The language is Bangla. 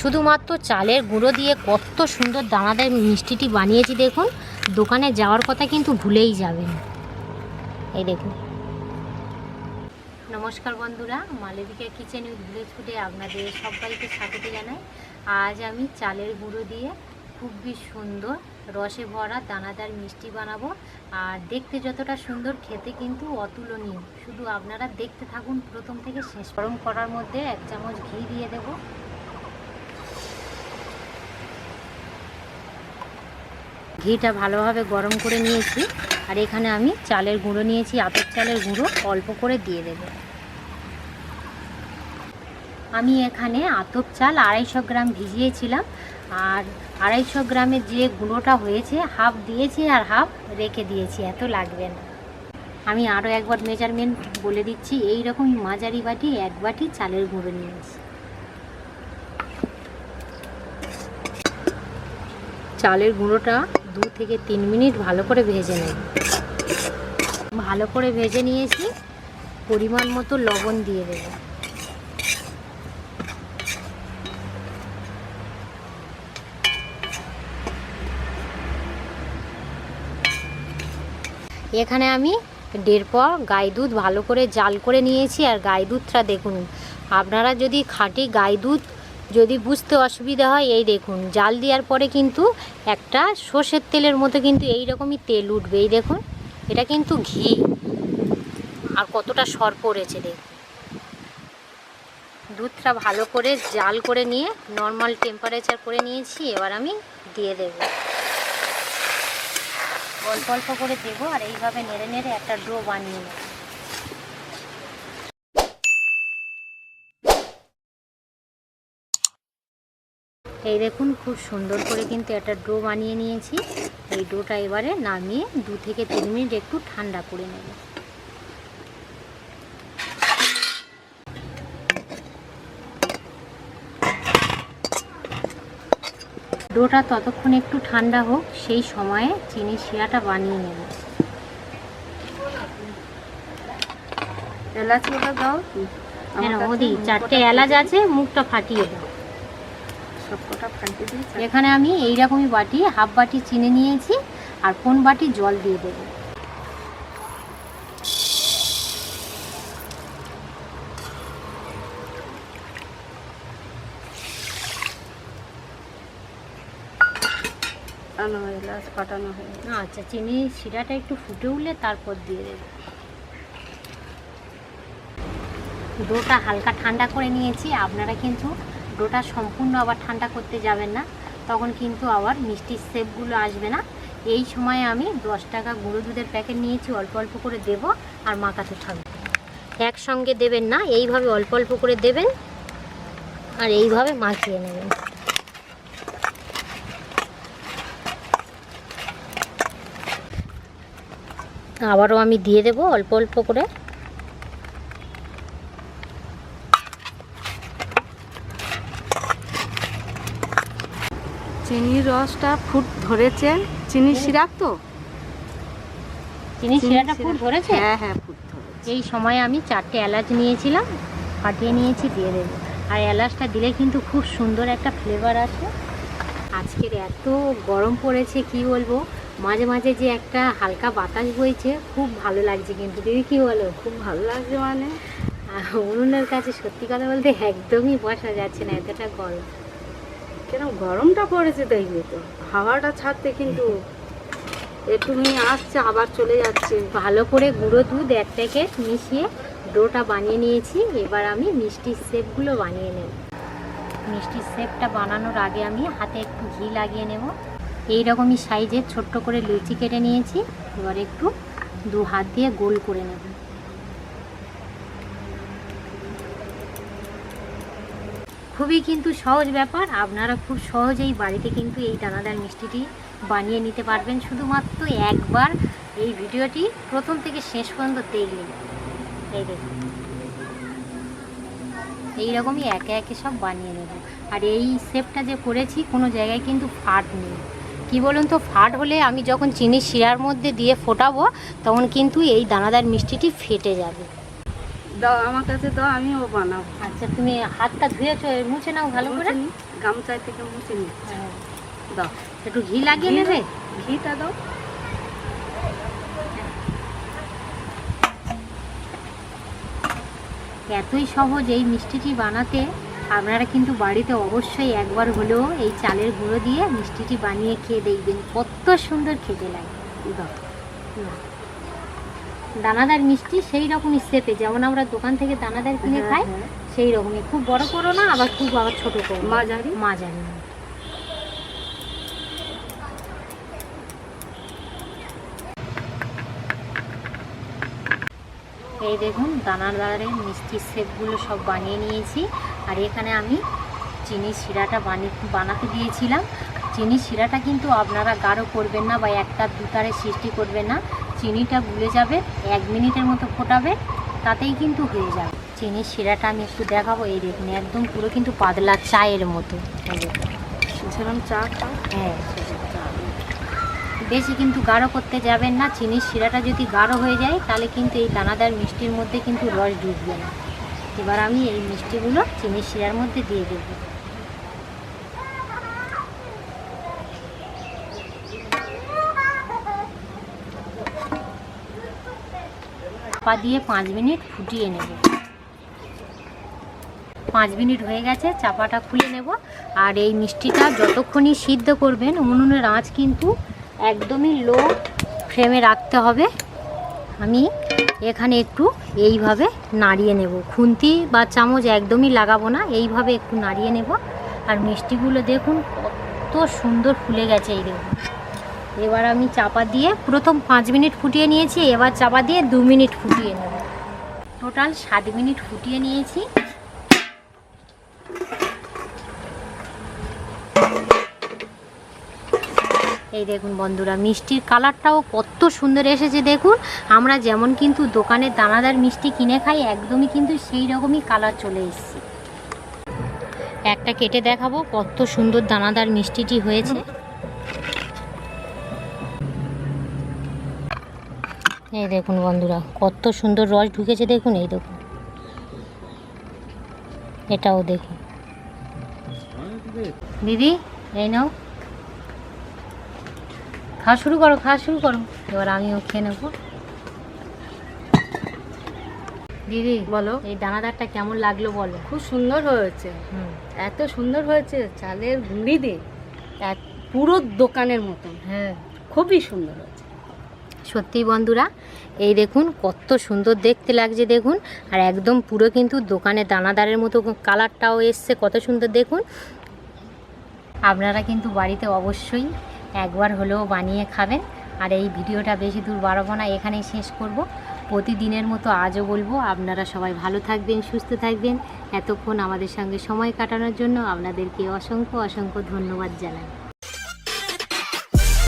শুধুমাত্র চালের গুঁড়ো দিয়ে কত সুন্দর দানাদার মিষ্টিটি বানিয়েছি দেখুন। দোকানে যাওয়ার কথা কিন্তু ভুলেই যাবেন। এই দেখুন। নমস্কার বন্ধুরা মালবিকা কিচেন উইথ ভিলেজ ফুডে আপনাদের সবাইকে স্বাগত জানাই। আজ আমি চালের গুঁড়ো দিয়ে খুবই সুন্দর রসে ভরা দানাদার মিষ্টি বানাবো। আর দেখতে যতটা সুন্দর, খেতে কিন্তু অতুলনীয়। শুধু আপনারা দেখতে থাকুন প্রথম থেকে শেষ। গরম করার মধ্যে এক চামচ ঘি দিয়ে দেব। ঘিটা ভালোভাবে গরম করে নিয়েছি। আর এখানে আমি চালের গুঁড়ো নিয়েছি, আতপ চালের গুঁড়ো অল্প করে দিয়ে দেবো। আমি এখানে আতপ চাল আড়াইশো গ্রাম ভিজিয়েছিলাম। আর আড়াইশো গ্রামের যে গুঁড়োটা হয়েছে, হাফ দিয়েছি আর হাফ রেখে দিয়েছি, এত লাগবে না। আমি আরও একবার মেজারমেন্ট বলে দিচ্ছি, এই রকম মাঝারি বাটি, এক বাটি চালের গুঁড়ো নিয়েছি। চালের গুঁড়োটা দু থেকে তিন মিনিট ভালো করে ভেজে নেব। ভালো করে ভেজে নিয়েছি। পরিমাণ মতো লবণ দিয়ে দেবো। এখানে আমি দেড় পর গাই দুধ ভালো করে জাল করে নিয়েছি। আর গাই দুধটা দেখুন, আপনারা যদি খাঁটি গাই দুধ যদি বুঝতে অসুবিধা হয়, এই দেখুন, জাল দেওয়ার পরে কিন্তু একটা সর্ষের তেলের মতো কিন্তু এই রকমই তেল উঠবে, এই দেখুন, এটা কিন্তু ঘি। আর কতটা সর পড়েছে, দেখুন। দুধটা ভালো করে জাল করে নিয়ে নর্মাল টেম্পারেচার করে নিয়েছি, এবার আমি দিয়ে দেবো। অল্প অল্প করে দেবো, আর এইভাবে নেড়ে নেড়ে একটা ডো বানিয়ে নেব। এই দেখুন খুব সুন্দর করে কিন্তু একটা ডো বানিয়ে নিয়েছি। এই ডোটা এবারে নামিয়ে দু থেকে তিন মিনিট একটু ঠান্ডা করে নেব। ডোটা ততক্ষণ একটু ঠান্ডা হোক সেই সময়ে চিনি শিরাটা বানিয়ে নেব। এলাচ ওটা দাও। কেন ওদি চারটে এলাচ আছে মুখটা ফাটিয়ে দাও। এখানে আমি এই রকমই বাটি হাফ বাটি চিনি নিয়েছি আর কোন বাটি জল দিয়ে দেবো। ফাটানো এলাচ ফাটানো হয়ে গেছে। আচ্ছা চিনি শিরাটা একটু ফুটে উঠলে তারপর দিয়ে দেবো। ডোটা হালকা ঠান্ডা করে নিয়েছি আপনারা কিন্তু ডোটা সম্পূর্ণ আবার ঠান্ডা করতে যাবেন না, তখন কিন্তু আবার মিষ্টির শেপগুলো আসবে না। এই সময় আমি দশ টাকা গুঁড়ো দুধের প্যাকেট নিয়েছি, অল্প অল্প করে দেব আর মাখাতে থাকবে। একসঙ্গে দেবেন না, এইভাবে অল্প অল্প করে দেবেন আর এইভাবে মাখিয়ে নেবেন। আবারও আমি দিয়ে দেবো অল্প অল্প করে। চিনির রসটা ফুট ধরেছে। চিনি সিরাপ তো? চিনি সিরাপটা ফুট ধরেছে? হ্যাঁ হ্যাঁ ফুট ধরেছে। এই সময় আমি চারটে এলাচ নিয়েছিলাম ফাটিয়ে নিয়েছি দিয়ে দেবো। আর এলাচটা দিলে কিন্তু খুব সুন্দর একটা ফ্লেভার আসে। আজকের এত গরম পড়েছে কি বলব? মাঝে মাঝে যে একটা হালকা বাতাস বইছে খুব ভালো লাগছে কিন্তু। দিদি কি বলো? খুব ভালো লাগছে মানে। উনুনের কাছে সত্যি কথা বলতে একদমই বসা যাচ্ছে না এতটা গরম। কেন গরমটা পড়েছে দেখবে তো? হাওয়াটা ছাড়তে কিন্তু একটু মেয়ে আসছে, আবার চলে যাচ্ছে। ভালো করে গুঁড়ো দুধ এক প্যাকেট মিশিয়ে ডোটা বানিয়ে নিয়েছি। এবার আমি মিষ্টির শেপগুলো বানিয়ে নেব। মিষ্টির শেপটা বানানোর আগে আমি হাতে একটু ঘি লাগিয়ে নেব। এই রকমই সাইজের ছোট্ট করে লুচি কেটে নিয়েছি। এবার একটু দু হাত দিয়ে গোল করে নেব। খুবই কিন্তু সহজ ব্যাপার। আপনারা খুব সহজেই বাড়িতে কিন্তু এই দানাদার মিষ্টিটি বানিয়ে নিতে পারবেন। শুধুমাত্র একবার এই ভিডিওটি প্রথম থেকে শেষ পর্যন্ত দেখলেন এই দেখুন। এইরকমই একে একে সব বানিয়ে নেব। আর এই শেপটা যে করেছি, কোনো জায়গায় কিন্তু ফাট নেই। কি বলুন তো, ফাট হলে আমি যখন চিনি শিরার মধ্যে দিয়ে ফোটাবো, তখন কিন্তু এই দানাদার মিষ্টিটি ফেটে যাবে। দাও আমার কাছে দাও আমিও বানাবো। আচ্ছা তুমি হাতটা ধুয়েছো মুছে নাও ভালো করে। গামছায় থেকে মুছে নি। দাও। একটু ঘি লাগিয়ে নেবে? ঘিটা দাও। এতই সহজ এই মিষ্টিটি বানাতে। আপনারা কিন্তু বাড়িতে অবশ্যই একবার হলেও এই চালের গুঁড়ো দিয়ে মিষ্টিটি বানিয়ে খেয়ে দেখবেন কত সুন্দর খেতে লাগে। দাও। দানাদার মিষ্টি সেই রকমই শেপে যেমন আমরা দোকান থেকে দানাদার কিনে হ্যাঁ, খাই হ্যাঁ। সেই রকমই। খুব বড় করো না আবার খুব আবার ছোট করো। মাঝারি? মাঝারি। এই দেখুন দানাদারের মিষ্টির শেপগুলো সব বানিয়ে নিয়েছি। আর এখানে আমি চিনি শিরাটা বানিয়ে বানাতে দিয়েছিলাম। চিনি শিরাটা কিন্তু আপনারা গাঢ় করবেন না বা একটা দুতারে সৃষ্টি করবেন না। চিনিটা গুলে যাবে এক মিনিটের মতো ফোটাবে তাতেই কিন্তু হয়ে যাবে। চিনির শিরাটা আমি একটু দেখাবো এই দেখুন একদম পুরো কিন্তু পাতলা চায়ের মতো। যেরকম চা হ্যাঁ বেশি কিন্তু গাঢ় করতে যাবেন না চিনির শিরাটা যদি গাঢ় হয়ে যায় তাহলে কিন্তু এই দানাদার মিষ্টির মধ্যে কিন্তু রস ঢুকবে না। এবার আমি এই মিষ্টিগুলো চিনির শিরার মধ্যে দিয়ে দেবো। পা দিয়ে পাঁচ মিনিট ফুটিয়ে নেব। পাঁচ মিনিট হয়ে গেছে, চাপাটা খুলে নেব। আর এই মিষ্টিটা যতক্ষণই সিদ্ধ করবেন, উনুনের আঁচ কিন্তু একদমই লো ফ্লেমে রাখতে হবে। আমি এখানে একটু এইভাবে নাড়িয়ে নেব। খুন্তি বা চামচ একদমই লাগাবো না, এইভাবে একটু নাড়িয়ে নেব। আর মিষ্টিগুলো দেখুন কত সুন্দর ফুলে গেছে এই দেখুন। এবার আমি চাপা দিয়ে প্রথম পাঁচ মিনিট ফুটিয়ে নিয়েছি, এবার চাপা দিয়ে দু মিনিট ফুটিয়ে নেব। টোটাল সাত মিনিট ফুটিয়ে নিয়েছি। এই দেখুন বন্ধুরা, মিষ্টির কালারটাও কত সুন্দর এসেছে দেখুন। আমরা যেমন কিন্তু দোকানের দানাদার মিষ্টি কিনে খাই, একদমই কিন্তু সেই রকমই কালার চলে এসেছে। একটা কেটে দেখাবো, কত সুন্দর দানাদার মিষ্টিটি হয়েছে। এই দেখুন বন্ধুরা কত সুন্দর রস ঢুকেছে দেখুন এই দেখুন। এটাও দেখুন। দিদি এই নাও। খাওয়া শুরু করো খাওয়া শুরু করো। এবার আমিও খেয়ে নেব। দিদি বলো। এই দানাদারটা কেমন লাগল বলো। খুব সুন্দর হয়েছে। হুম। এত সুন্দর হয়েছে চালের গুঁড়ি দিয়ে পুরো দোকানের মতন। হ্যাঁ। খুবই সুন্দর হয়েছে। সত্যি বন্ধুরা, এই দেখুন কত সুন্দর দেখতে লাগছে দেখুন। আর একদম পুরো কিন্তু দোকানে দানাদারের মতো কালারটাও এসছে, কত সুন্দর দেখুন। আপনারা কিন্তু বাড়িতে অবশ্যই একবার হলেও বানিয়ে খাবেন। আর এই ভিডিওটা বেশি দূর বাড়াবো না, এখানেই শেষ করব। প্রতিদিনের মতো আজও বলব, আপনারা সবাই ভালো থাকবেন, সুস্থ থাকবেন। এতক্ষণ আমাদের সঙ্গে সময় কাটানোর জন্য আপনাদেরকে অসংখ্য অসংখ্য ধন্যবাদ জানাই।